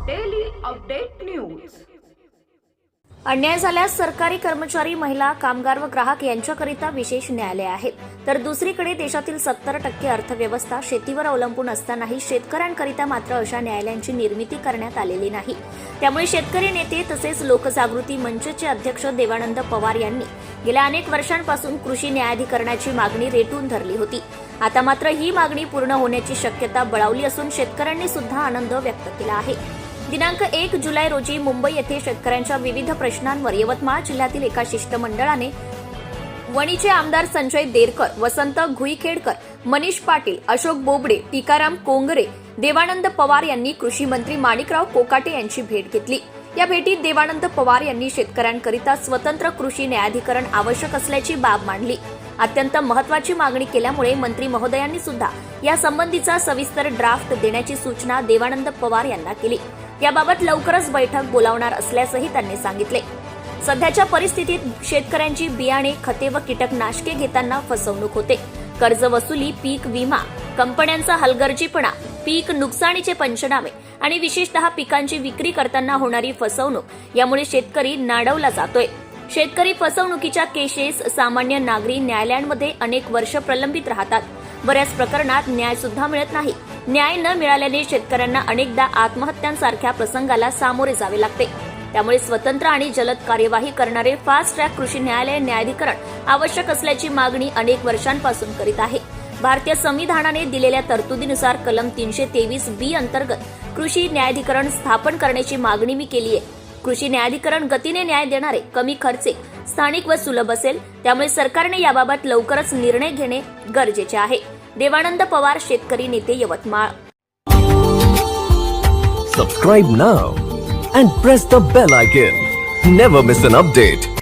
Update news अन्याय झाल्यास सरकारी कर्मचारी महिला कामगार व ग्राहक यांच्याकरिता विशेष न्यायालय आहेत तर दुसरीकडे देशातील सत्तर टक्के अर्थव्यवस्था शेतीवर अवलंबून असतानाही शेतकऱ्यांकरिता मात्र अशा न्यायालयांची निर्मिती करण्यात आलेली नाही. त्यामुळे शेतकरी नेते तसेच लोकजागृती मंचचे अध्यक्ष देवानंद पवार यांनी गेल्या अनेक वर्षांपासून कृषी न्यायाधिकरणाची मागणी रेटून धरली होती. आता मात्र ही मागणी पूर्ण होण्याची शक्यता बळावली असून शेतकऱ्यांनी सुद्धा आनंद व्यक्त केला आहे. दिनांक एक जुलै रोजी मुंबई येथे शेतकऱ्यांच्या विविध प्रश्नांवर यवतमाळ जिल्ह्यातील एका शिष्टमंडळाने वणीचे आमदार संजय देरकर वसंत घुईखेडकर मनीष पाटील अशोक बोबडे टीकाराम कोंगरे देवानंद पवार यांनी कृषी मंत्री माणिकराव कोकाटे यांची भेट घेतली. या भेटीत देवानंद पवार यांनी शेतकऱ्यांकरिता स्वतंत्र कृषी न्यायाधिकरण आवश्यक असल्याची बाब मांडली. अत्यंत महत्वाची मागणी केल्यामुळे मंत्री महोदयांनी सुद्धा या संबंधीचा सविस्तर ड्राफ्ट देण्याची सूचना देवानंद पवार यांना केली. याबाबत लवकरच बैठक बोलावणार असल्याचंही त्यांनी सांगितले. सध्याच्या परिस्थितीत शेतकऱ्यांची बियाणे खते व कीटकनाशके घेताना फसवणूक होते. कर्ज वसुली पीक विमा कंपन्यांचा हलगर्जीपणा पीक नुकसानीचे पंचनामे आणि विशेषतः पिकांची विक्री करताना होणारी फसवणूक यामुळे शेतकरी नाडवला जातोय. शेतकरी फसवणुकीच्या केसेस सामान्य नागरी न्यायालयांमध्ये अनेक वर्ष प्रलंबित राहतात. बऱ्याच प्रकरणात न्याय सुद्धा मिळत नाही. न्याय न मिळाल्याने शेतकऱ्यांना अनेकदा आत्महत्यांसारख्या प्रसंगाला सामोरे जावे लागते. त्यामुळे स्वतंत्र आणि जलद कार्यवाही करणारे फास्ट ट्रॅक कृषी न्यायालय न्यायाधिकरण आवश्यक असल्याची मागणी अनेक वर्षांपासून करीत आहे. भारतीय संविधानाने दिलेल्या तरतुदीनुसार कलम तीनशे तेवीस बी अंतर्गत कृषी न्यायाधिकरण स्थापन करण्याची मागणी मी केली आहे. कृषी न्यायाधिकरण गतीने न्याय देणारे कमी खर्चिक स्थानिक व सुलभ असेल त्यामुळे सरकारने याबाबत लवकरच निर्णय घेणे गरजेचे आहे. देवानंद पवार शेतकरी नेते Yavatmal Subscribe now and press the bell icon. Never miss an update.